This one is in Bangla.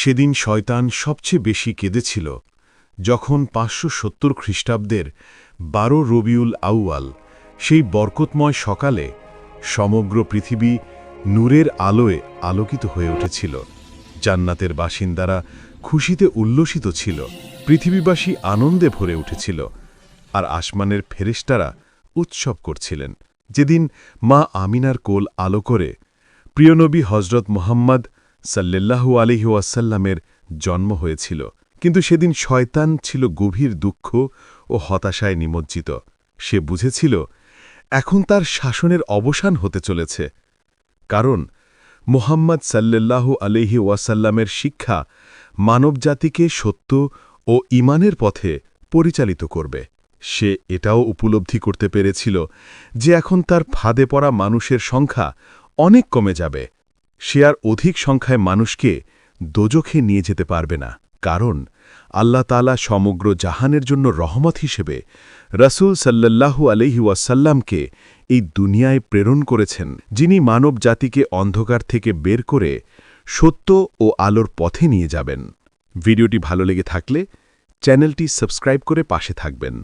সেদিন শয়তান সবচেয়ে বেশি কেঁদেছিল, যখন পাঁচশো সত্তর খ্রিস্টাব্দের বারো রবিউল আউয়াল, সেই বরকতময় সকালে সমগ্র পৃথিবী নূরের আলোয় আলোকিত হয়ে উঠেছিল। জান্নাতের বাসিন্দারা খুশিতে উল্লসিত ছিল, পৃথিবীবাসী আনন্দে ভরে উঠেছিল, আর আসমানের ফেরেশতারা উৎসব করছিলেন। যেদিন মা আমিনার কোল আলো করে প্রিয়নবী হজরত মোহাম্মদ সাল্লাল্লাহু আলিহি ওয়াসাল্লামের জন্ম হয়েছিল। কিন্তু সেদিন শয়তান ছিল গভীর দুঃখ ও হতাশায় নিমজ্জিত। সে বুঝেছিল, এখন তার শাসনের অবসান হতে চলেছে। কারণ মোহাম্মদ সাল্লাল্লাহু আলহি ওয়াসাল্লামের শিক্ষা মানবজাতিকে সত্য ও ইমানের পথে পরিচালিত করবে। সে এটাও উপলব্ধি করতে পেরেছিল যে এখন তার ফাঁদে পড়া মানুষের সংখ্যা অনেক কমে যাবে। সে আর অধিক সংখ্যায় মানুষকে দোজখে নিয়ে যেতে পারবে না, কারণ আল্লাহ তালা সমগ্র জাহানের জন্য রহমত হিসেবে রসুল সাল্লাল্লাহু আলহি ওয়াসাল্লামকে এই দুনিয়ায় প্রেরণ করেছেন, যিনি মানব জাতিকে অন্ধকার থেকে বের করে সত্য ও আলোর পথে নিয়ে যাবেন। ভিডিওটি ভালো লেগে থাকলে চ্যানেলটি সাবস্ক্রাইব করে পাশে থাকবেন।